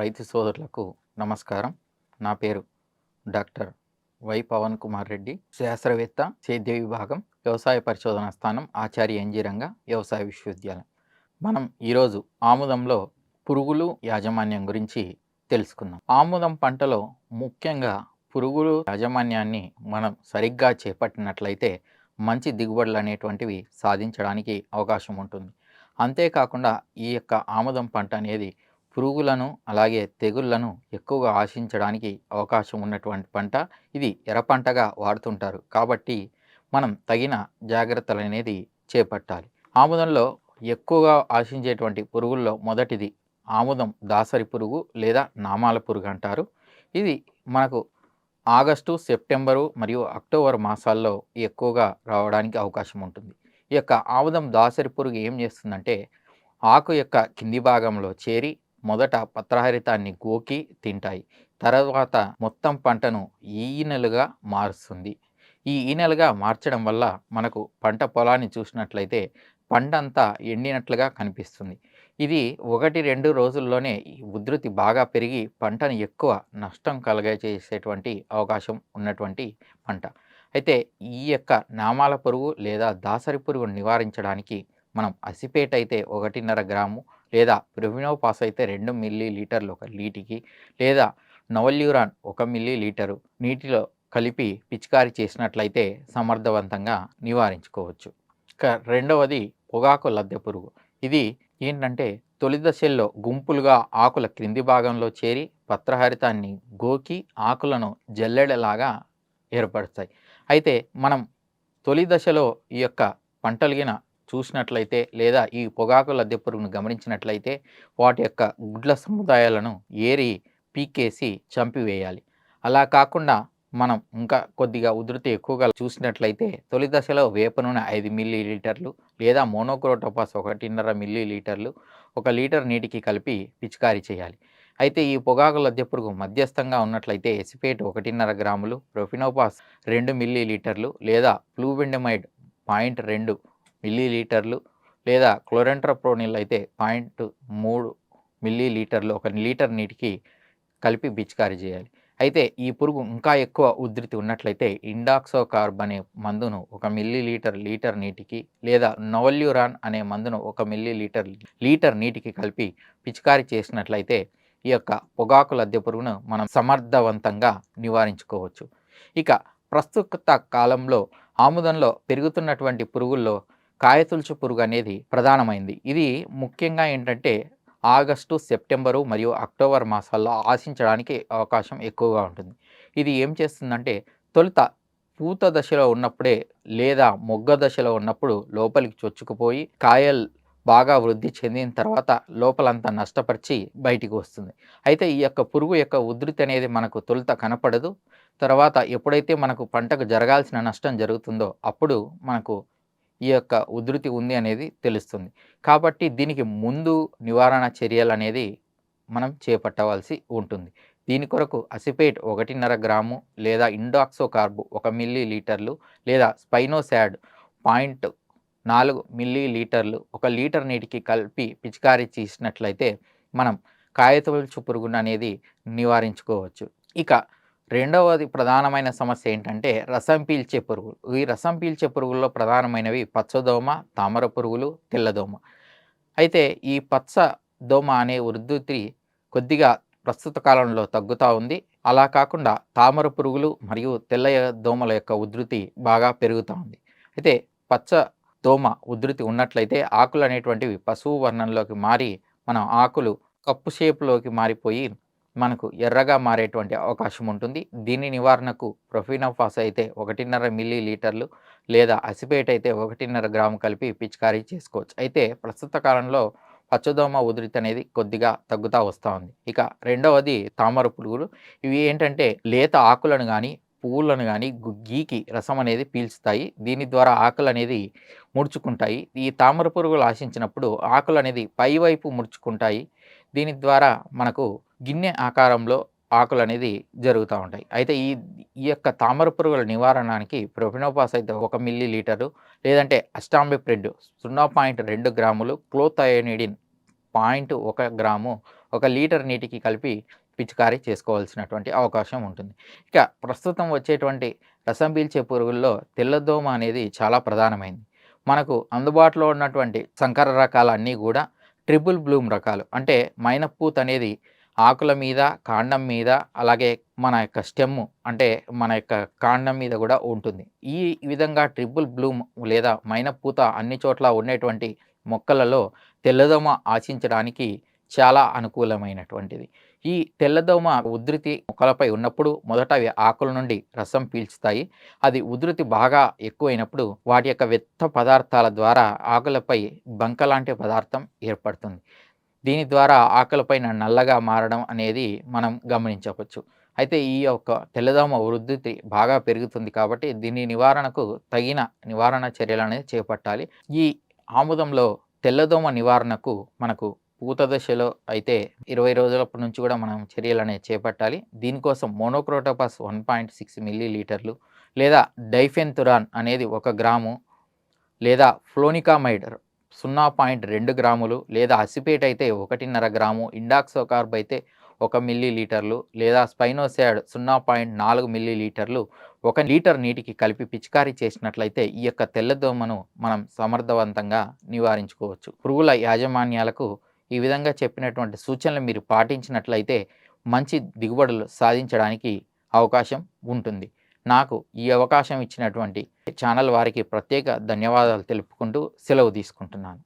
రైతు సోదరులకు నమస్కారం. నా పేరు డాక్టర్ వై పవన్ కుమార్ రెడ్డి శాస్త్రవేత్త సేద్య విభాగం వ్యవసాయ పరిశోధన స్థానం ఆచార్య ఎన్జీ రంగ వ్యవసాయ విశ్వవిద్యాలయం. మనం ఈరోజు ఆముదంలో పురుగులు యాజమాన్యం గురించి తెలుసుకుందాం. ఆముదం పంటలో ముఖ్యంగా పురుగులు యాజమాన్యాన్ని మనం సరిగ్గా చేపట్టినట్లయితే మంచి దిగుబడులు అనేటువంటివి సాధించడానికి అవకాశం ఉంటుంది. అంతేకాకుండా ఈ యొక్క ఆముదం పంట అనేది పురుగులను అలాగే తెగుళ్ళను ఎక్కువగా ఆశించడానికి అవకాశం ఉన్నటువంటి పంట ఇది ఎర్ర పంటగా వాడుతుంటారు. కాబట్టి మనం తగిన జాగ్రత్తలు అనేది చేపట్టాలి. ఆముదంలో ఎక్కువగా ఆశించేటువంటి పురుగుల్లో మొదటిది ఆముదం దాసరి పురుగు లేదా నామాల పురుగు అంటారు. ఇది మనకు ఆగస్టు సెప్టెంబరు మరియు అక్టోబర్ మాసాల్లో ఎక్కువగా రావడానికి అవకాశం ఉంటుంది. ఈ యొక్క ఆముదం దాసరి పురుగు ఏం చేస్తుందంటే ఆకు యొక్క కింది భాగంలో చేరి మొదట పత్రహరితాన్ని గోకి తింటాయి. తర్వాత మొత్తం పంటను ఈనెలుగా మారుస్తుంది. ఈ ఈనెలుగా మార్చడం వల్ల మనకు పంట పొలాన్ని చూసినట్లయితే పండంతా ఎండినట్లుగా కనిపిస్తుంది. ఇది ఒకటి రెండు రోజుల్లోనే ఈ ఉధృతి బాగా పెరిగి పంటను ఎక్కువ నష్టం కలగజేసేటువంటి అవకాశం ఉన్నటువంటి పంట. అయితే ఈ యొక్క నామాల పురుగు లేదా దాసరి పురుగును నివారించడానికి మనం అసిపేట్ అయితే ఒకటిన్నర గ్రాము లేదా ప్రివినోపాస్ అయితే రెండు మిల్లీ లీటర్లు ఒక లీటికి లేదా నవల్యూరాన్ ఒక మిల్లీ లీటరు నీటిలో కలిపి పిచికారీ చేసినట్లయితే సమర్థవంతంగా నివారించుకోవచ్చు. ఇక రెండవది పొగాకు లద్దె పురుగు. ఇది ఏంటంటే తొలి దశల్లో గుంపులుగా ఆకుల క్రింది భాగంలో చేరి పత్రహరితాన్ని గోకి ఆకులను జల్లెడలాగా ఏర్పడతాయి అయితే మనం తొలి దశలో ఈ యొక్క పంటలిగిన చూసినట్లయితే లేదా ఈ పొగాకు లద్దె పురుగును గమనించినట్లయితే వాటి యొక్క గుడ్ల సముదాయాలను ఏరి పీకేసి చంపివేయాలి. అలా కాకుండా మనం ఇంకా కొద్దిగా ఉధృతి ఎక్కువగా చూసినట్లయితే తొలి దశలో వేప నూనె ఐదు మిల్లీ లీటర్లు లేదా మోనోక్రోటోపాస్ ఒకటిన్నర మిల్లీ లీటర్లు ఒక లీటర్ నీటికి కలిపి పిచికారీ చేయాలి. అయితే ఈ పొగాకు లద్దె పురుగు మధ్యస్థంగా ఉన్నట్లయితే ఎసిపేట్ ఒకటిన్నర గ్రాములు ప్రొఫినోపాస్ రెండు మిల్లీ లీటర్లు లేదా ఫ్లూవెండమైడ్ పాయింట్ రెండు మిల్లీ లీటర్లు లేదా క్లోరెంట్రప్రోనిల్ అయితే పాయింట్ మూడు మిల్లీ లీటర్లు ఒక లీటర్ నీటికి కలిపి పిచికారీ చేయాలి. అయితే ఈ పురుగు ఇంకా ఎక్కువ ఉధృతి ఉన్నట్లయితే ఇండాక్సో కార్బ్ అనే మందును ఒక మిల్లీ లీటర్ లీటర్ నీటికి లేదా నోవల్యూరాన్ అనే మందును ఒక మిల్లీ లీటర్ లీటర్ నీటికి కలిపి పిచికారీ చేసినట్లయితే ఈ యొక్క పొగాకు లద్దె పురుగును మనం సమర్థవంతంగా నివారించుకోవచ్చు. ఇక ప్రస్తుత కాలంలో ఆముదంలో పెరుగుతున్నటువంటి పురుగుల్లో కాయతుల్చు పురుగు అనేది ప్రధానమైంది. ఇది ముఖ్యంగా ఏంటంటే ఆగస్టు సెప్టెంబరు మరియు అక్టోబర్ మాసాల్లో ఆశించడానికి అవకాశం ఎక్కువగా ఉంటుంది. ఇది ఏం చేస్తుందంటే తొలుత పూత దశలో ఉన్నప్పుడే లేదా మొగ్గ దశలో ఉన్నప్పుడు లోపలికి చొచ్చుకుపోయి కాయల్ బాగా వృద్ధి చెందిన తర్వాత లోపలంతా నష్టపరిచి బయటికి వస్తుంది. అయితే ఈ యొక్క పురుగు యొక్క ఉధృతి అనేది మనకు తొలుత కనపడదు. తర్వాత ఎప్పుడైతే మనకు పంటకు జరగాల్సిన నష్టం జరుగుతుందో అప్పుడు మనకు ఈ యొక్క ఉధృతి ఉంది అనేది తెలుస్తుంది. కాబట్టి దీనికి ముందు నివారణ చర్యలు అనేది మనం చేపట్టవలసి ఉంటుంది. దీని కొరకు అసిపేట్ ఒకటిన్నర గ్రాము లేదా ఇండాక్సో కార్బు ఒక మిల్లీ లీటర్లు లేదా స్పైనోసాడ్ పాయింట్ నాలుగు మిల్లీ లీటర్లు ఒక లీటర్ నీటికి కలిపి పిచికారీ చేసినట్లయితే మనం కాయతొలుచు పురుగును అనేది నివారించుకోవచ్చు. ఇక రెండవది ప్రధానమైన సమస్య ఏంటంటే రసం పీల్చే పురుగులు. ఈ రసం పీల్చే పురుగుల్లో ప్రధానమైనవి పచ్చదోమ తామర పురుగులు తెల్లదోమ. అయితే ఈ పచ్చ దోమ అనే ఉధృతి కొద్దిగా ప్రస్తుత కాలంలో తగ్గుతూ ఉంది. అలా కాకుండా తామర పురుగులు మరియు తెల్ల దోమల యొక్క ఉధృతి బాగా పెరుగుతూ ఉంది. అయితే పచ్చ దోమ ఉధృతి ఉన్నట్లయితే ఆకులు అనేటువంటివి పశువు వర్ణంలోకి మారి మనం ఆకులు కప్పు షేప్లోకి మారిపోయి మనకు ఎర్రగా మారేటువంటి అవకాశం ఉంటుంది. దీని నివారణకు ప్రొఫినోఫాస్ అయితే ఒకటిన్నర మిల్లీ లీటర్లు లేదా అసిపేట్ అయితే ఒకటిన్నర గ్రాము కలిపి పిచికారీ చేసుకోవచ్చు. అయితే ప్రస్తుత కాలంలో పచ్చదోమ ఉధృతి అనేది కొద్దిగా తగ్గుతూ వస్తూ ఉంది. ఇక రెండవది తామర పురుగులు ఇవి ఏంటంటే లేత ఆకులను కానీ పువ్వులను కానీ గీకి రసం అనేది పీల్చుతాయి. దీని ద్వారా ఆకులు అనేది ముడుచుకుంటాయి. ఈ తామర పురుగులు ఆశించినప్పుడు ఆకులు అనేది పైవైపు ముడుచుకుంటాయి. దీని ద్వారా మనకు గిన్నె ఆకారంలో ఆకులు అనేది జరుగుతూ ఉంటాయి. అయితే ఈ ఈ యొక్క తామర పురుగుల నివారణకి ప్రొఫినోపాస్ అయితే ఒక మిల్లీ లీటరు లేదంటే అస్టాంబిప్రిడ్ సున్నా పాయింట్ రెండు గ్రాములు క్లోథయోనిడిన్ పాయింట్ ఒక గ్రాము ఒక లీటర్ నీటికి కలిపి పిచికారీ చేసుకోవాల్సినటువంటి అవకాశం ఉంటుంది. ఇక ప్రస్తుతం వచ్చేటువంటి రసం పీల్చే పురుగుల్లో తెల్లదోమ అనేది చాలా ప్రధానమైంది. మనకు అందుబాటులో ఉన్నటువంటి సంకర రకాలన్నీ కూడా ట్రిపుల్ బ్లూమ్ రకాలు అంటే మైనపూత్ అనేది ఆకుల మీద కాండం మీద అలాగే మన యొక్క స్టెమ్ అంటే మన యొక్క కాండం మీద కూడా ఉంటుంది. ఈ విధంగా ట్రిపుల్ బ్లూమ్ లేదా మైనపూత అన్ని చోట్ల ఉండేటువంటి మొక్కలలో తెల్లదోమ ఆశించడానికి చాలా అనుకూలమైనటువంటిది. ఈ తెల్లదోమ ఉధృతి మొక్కలపై ఉన్నప్పుడు మొదట అవి ఆకుల నుండి రసం పీల్చుతాయి. అది ఉధృతి బాగా ఎక్కువైనప్పుడు వాటి యొక్క వ్యర్థ పదార్థాల ద్వారా ఆకులపై బంక లాంటి పదార్థం ఏర్పడుతుంది. దీని ద్వారా ఆకలిపైన నల్లగా మారడం అనేది మనం గమనించవచ్చు. అయితే ఈ యొక్క తెల్లదోమ వృద్ధి బాగా పెరుగుతుంది కాబట్టి దీని నివారణకు తగిన నివారణ చర్యలు అనేది చేపట్టాలి. ఈ ఆముదంలో తెల్లదోమ నివారణకు మనకు పూత దశలో అయితే ఇరవై రోజులప్పటి నుంచి కూడా మనం చర్యలు అనేవి చేపట్టాలి. దీనికోసం monocrotophos one point six milli లీటర్లు లేదా డైఫెన్తురాన్ అనేది ఒక గ్రాము లేదా ఫ్లోనికామైడ్ సున్నా పాయింట్ రెండు గ్రాములు లేదా అసిపేట్ అయితే ఒకటిన్నర గ్రాము ఇండాక్సోకార్బ్ అయితే ఒక మిల్లీ లీటర్లు లేదా స్పైనోసాడ్ సున్నా పాయింట్ నాలుగు మిల్లీ లీటర్లు ఒక లీటర్ నీటికి కలిపి పిచికారీ చేసినట్లయితే ఈ యొక్క తెల్లదోమను మనం సమర్థవంతంగా నివారించుకోవచ్చు. పురుగుల యాజమాన్యాలకు ఈ విధంగా చెప్పినటువంటి సూచనలు మీరు పాటించినట్లయితే మంచి దిగుబడులు సాధించడానికి అవకాశం ఉంటుంది. నాకు ఈ అవకాశం ఇచ్చినటువంటి ఛానల్ వారికి ప్రత్యేక ధన్యవాదాలు తెలుపుకుంటూ సెలవు తీసుకుంటున్నాను.